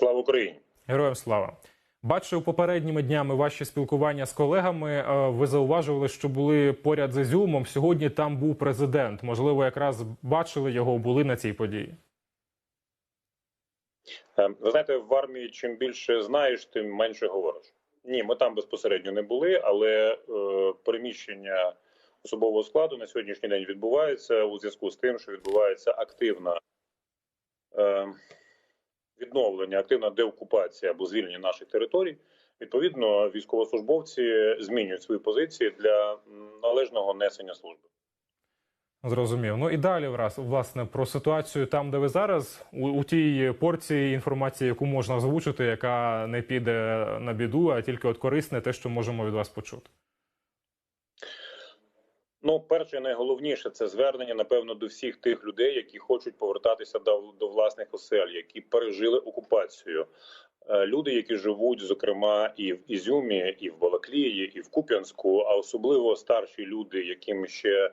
Слава Україні! Героям слава. Бачив попередніми днями ваші спілкування з колегами. Е, Ви зауважували, що були поряд з Ізюмом. Сьогодні там був президент. Можливо, якраз бачили його, були на цій події. Е, Ви знаєте, в армії чим більше знаєш, тим менше говориш. Ні, ми там безпосередньо не були, але е, переміщення особового складу на сьогоднішній день відбувається у зв'язку з тим, що відбувається активна е, відновлення, активна деокупація або звільнення наших територій. Відповідно, військовослужбовці змінюють свої позиції для належного несення служби. Зрозумів. Ну і далі, враз, власне, про ситуацію там, де ви зараз, у, у тій порції інформації, яку можна озвучити, яка не піде на біду, а тільки от корисне, те, що можемо від вас почути. Ну, перше, найголовніше це звернення, напевно, до всіх тих людей, які хочуть повертатися до, до власних осель, які пережили окупацію. Е, Люди, які живуть, зокрема, і в Ізюмі, і в Балаклії, і в Куп'янську, а особливо старші люди, яким ще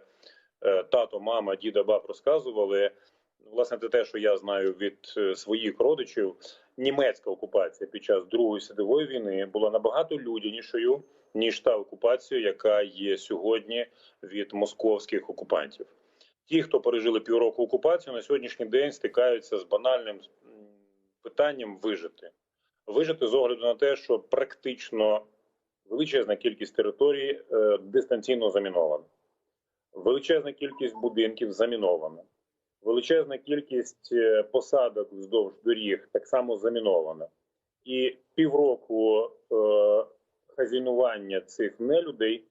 е, тато, мама, діда, баб розказували. Власне, це те, що я знаю від е, своїх родичів, німецька окупація під час Другої світової війни була набагато людянішою ніж та окупація, яка є сьогодні від московських окупантів. Ті, хто пережили півроку окупацію, на сьогоднішній день стикаються з банальним питанням вижити. Вижити з огляду на те, що практично величезна кількість територій е, дистанційно замінована, величезна кількість будинків замінована, величезна кількість е, посадок вздовж доріг так само замінована. І півроку е, хазінування цих нелюдей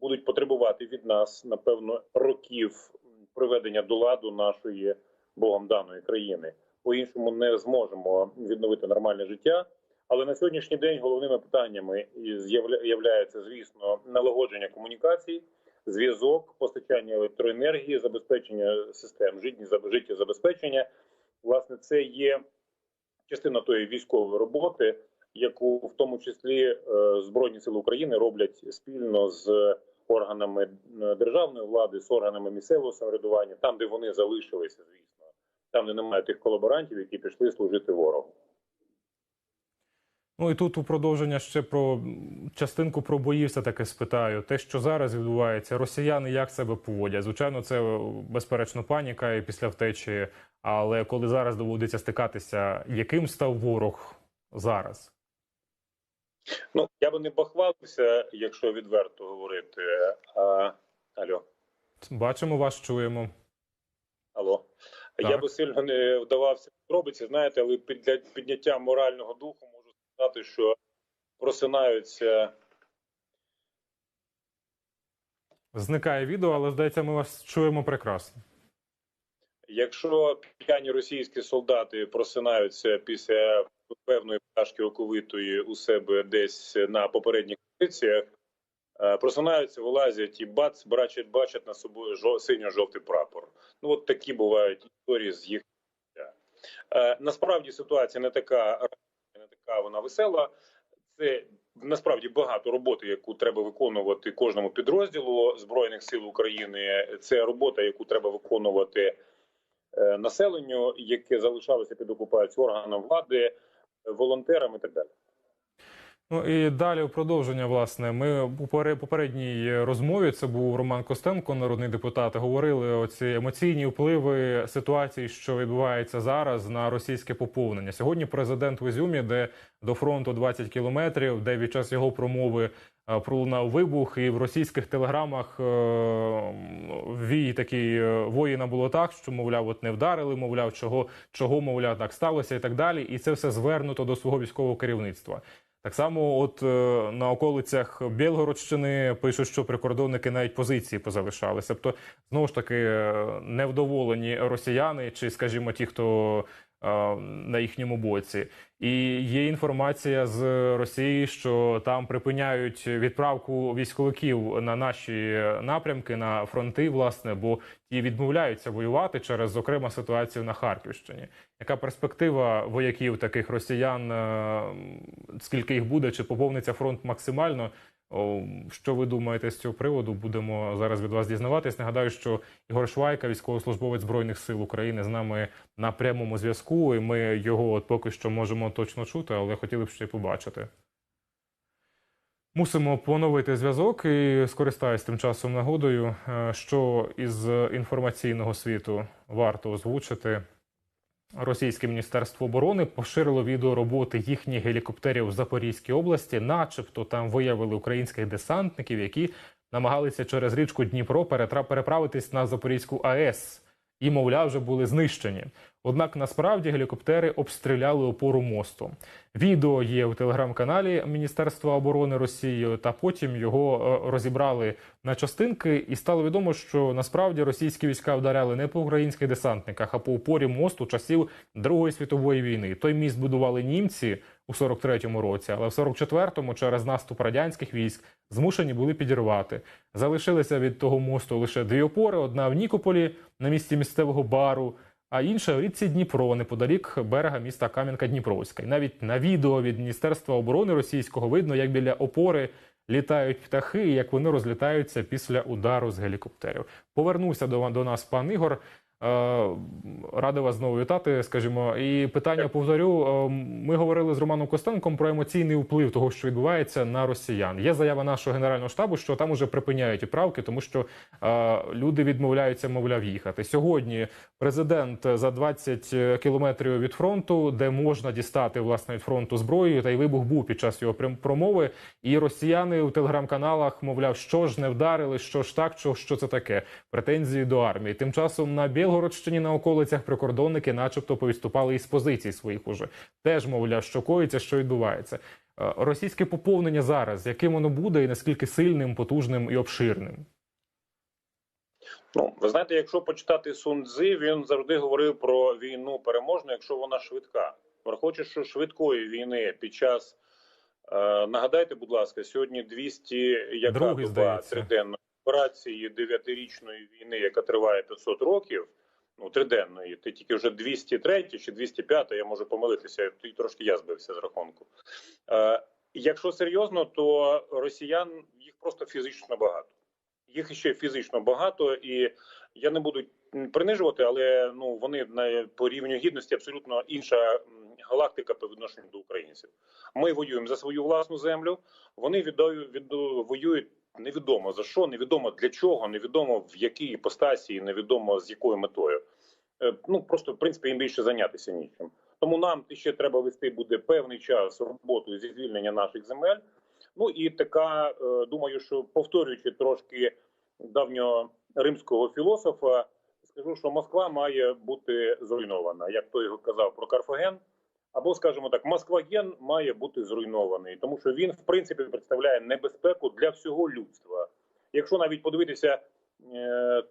будуть потребувати від нас, напевно, років приведення до ладу нашої богом даної країни. По іншому не зможемо відновити нормальне життя. Але на сьогоднішній день головними питаннями і з'явля- являється, звісно, налагодження комунікацій, зв'язок, постачання електроенергії, забезпечення систем життєзабезпечення. Власне, це є частина тої військової роботи, яку в тому числі е, Збройні Сили України роблять спільно з органами е, державної влади, з органами місцевого самоврядування, там, де вони залишилися, звісно, там, де немає тих колаборантів, які пішли служити ворогу. Ну і тут у продовження ще про частинку про бої все таки спитаю. Те, що зараз відбувається, росіяни як себе поводять? Звичайно, це е, безперечно паніка і після втечі. Але коли зараз доводиться стикатися, яким став ворог зараз? Ну я би не похвалився, якщо відверто говорити. А, алло, Бачимо вас, чуємо. алло. Так. Я би сильно не вдавався подробиці, знаєте, але для підняття морального духу можу сказати, що просинаються Зникає відео, але здається, ми вас чуємо прекрасно. Якщо п'яні російські солдати просинаються після певної пташки оковитої у себе десь на попередніх позиціях, е, просинаються, вилазять і бац, бачать, бачать на собою жо, синьо-жовтий прапор. Ну от такі бувають історії з їх. Е, Насправді ситуація не така не така вона весела. Це насправді багато роботи, яку треба виконувати кожному підрозділу збройних сил України. Це робота, яку треба виконувати е, населенню, яке залишалося під окупацією органам влади, волонтерам і так далі. Ну і далі у продовження, власне, ми у попередній розмові це був Роман Костенко, народний депутат. Говорили оці емоційні впливи ситуації, що відбувається зараз на російське поповнення. Сьогодні президент в Ізюмі, де до фронту 20 кілометрів, де від час його промови пролунав вибух, і в російських телеграмах е, вій такий е, воїна було так, що мовляв, от не вдарили, мовляв, чого, чого мовляв, так сталося, і так далі. І це все звернуто до свого військового керівництва. Так само, от е, на околицях Білгородщини пишуть, що прикордонники навіть позиції позалишалися. Тобто, знову ж таки, е, невдоволені росіяни, чи, скажімо, ті, хто е, на їхньому боці. І є інформація з Росії, що там припиняють відправку військовиків на наші напрямки на фронти, власне, бо ті відмовляються воювати через, зокрема, ситуацію на Харківщині. Яка перспектива вояків таких росіян? Скільки їх буде? Чи поповниться фронт максимально? Що ви думаєте з цього приводу? Будемо зараз від вас дізнаватись. Нагадаю, що Ігор Швайка, військовослужбовець збройних сил України, з нами на прямому зв'язку. І ми його от поки що можемо точно чути, але хотіли б ще й побачити. Мусимо поновити зв'язок і скористаюсь тим часом нагодою, е, що із інформаційного світу варто озвучити. Російське міністерство оборони поширило відео роботи їхніх гелікоптерів в Запорізькій області, начебто там виявили українських десантників, які намагалися через річку Дніпро переправитись на Запорізьку АЕС і, мовляв, вже були знищені. Однак насправді гелікоптери обстріляли опору мосту. Відео є в телеграм-каналі Міністерства оборони Росії, та потім його е, розібрали на частинки, і стало відомо, що насправді російські війська вдаряли не по українських десантниках, а по опорі мосту часів Другої світової війни. Той міст будували німці у 43-му році, але в 44-му через наступ радянських військ змушені були підірвати. Залишилися від того мосту лише дві опори: одна в Нікополі на місці місцевого бару а інша в річці Дніпро неподалік берега міста Кам'янка-Дніпровська. І навіть на відео від Міністерства оборони російського видно, як біля опори літають птахи, як вони розлітаються після удару з гелікоптерів. Повернувся до, до нас пан Ігор. Е, Радий вас знову вітати, скажімо. І питання повторю. Е, Ми говорили з Романом Костенком про емоційний вплив того, що відбувається на росіян. Є заява нашого генерального штабу, що там уже припиняють відправки, тому що е, люди відмовляються, мовляв, їхати. Сьогодні президент за 20 кілометрів від фронту, де можна дістати власне від фронту зброю, та й вибух був під час його промови. І росіяни у телеграм-каналах, мовляв, що ж не вдарили, що ж так, що, що це таке. Претензії до армії. Тим часом на Білгородщині на околицях прикордонники, начебто, повідступали із позицій своїх уже. Теж мовляв, що коїться, що відбувається. Е, Російське поповнення зараз, яким воно буде, і наскільки сильним, потужним і обширним. Ну, ви знаєте, якщо почитати Сунцзи, він завжди говорив про війну переможну, якщо вона швидка. Враховуючи, що швидкої війни під час е, нагадайте, будь ласка, сьогодні 200 яка Другий, доба здається. Операції дев'ятирічної війни, яка триває 500 років. Ну, триденної, ти тільки вже 203 чи 205, я можу помилитися, і трошки я збився з рахунку. Е, якщо серйозно, то росіян їх просто фізично багато. Їх ще фізично багато, і я не буду принижувати, але ну вони на по рівню гідності абсолютно інша галактика по відношенню до українців. Ми воюємо за свою власну землю. Вони віддаю, відду, воюють невідомо за що, невідомо для чого, невідомо в якій іпостасі, невідомо з якою метою. Е, Ну просто в принципі їм більше зайнятися нічим. Тому нам ще треба вести буде певний час роботу зі звільнення наших земель. Ну і така, е, думаю, що повторюючи трошки давнього римського філософа, скажу, що Москва має бути зруйнована, як той казав про Карфаген. Або, скажімо так, Москваген має бути зруйнований, тому що він, в принципі, представляє небезпеку для всього людства. Якщо навіть подивитися е,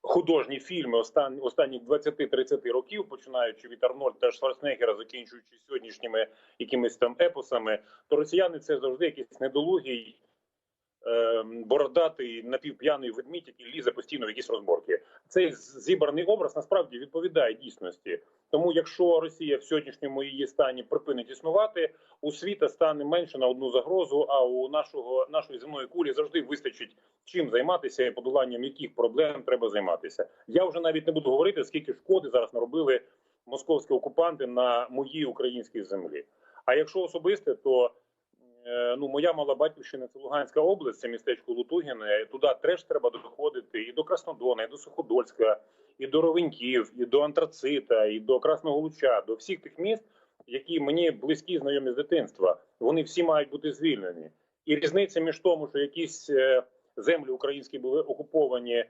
художні фільми остан, останніх 20-30 років, починаючи від Арнольда Шварценеггера, закінчуючи сьогоднішніми якимись там епосами, то росіяни це завжди якийсь недолугий, е, бородатий напівп'яний ведмідь, який лізе постійно в якісь розборки. Цей зібраний образ насправді відповідає дійсності. Тому, якщо Росія в сьогоднішньому її стані припинить існувати, у світа стане менше на одну загрозу. А у нашого нашої земної кулі завжди вистачить чим займатися і подоланням яких проблем треба займатися. Я вже навіть не буду говорити, скільки шкоди зараз наробили московські окупанти на моїй українській землі. А якщо особисте, то ну моя мала батьківщина це Луганська область, це містечко Лутугіне. Туди теж треба доходити і до Краснодона, і до Суходольська, і до Ровеньків, і до Антрацита, і до Красного Луча, до всіх тих міст, які мені близькі, знайомі з дитинства. Вони всі мають бути звільнені. І різниця між тому, що якісь е, землі українські були окуповані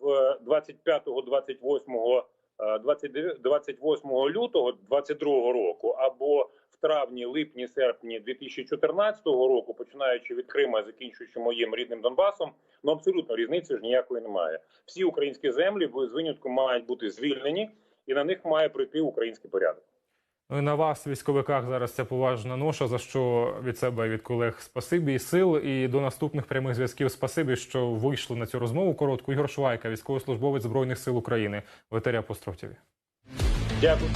в 25-28 е, 29 28 лютого 22 року, або в травні, липні, серпні 2014 року, починаючи від Крима, закінчуючи моїм рідним Донбасом, ну абсолютно різниці ж ніякої немає. Всі українські землі з винятком мають бути звільнені, і на них має прийти український порядок. Ну на вас, військовиках, зараз ця поважна ноша, за що від себе і від колег спасибі і сил. І до наступних прямих зв'язків спасибі, що вийшли на цю розмову коротку. Ігор Швайка, військовослужбовець збройних сил України, ветеря Апостроф Дякую.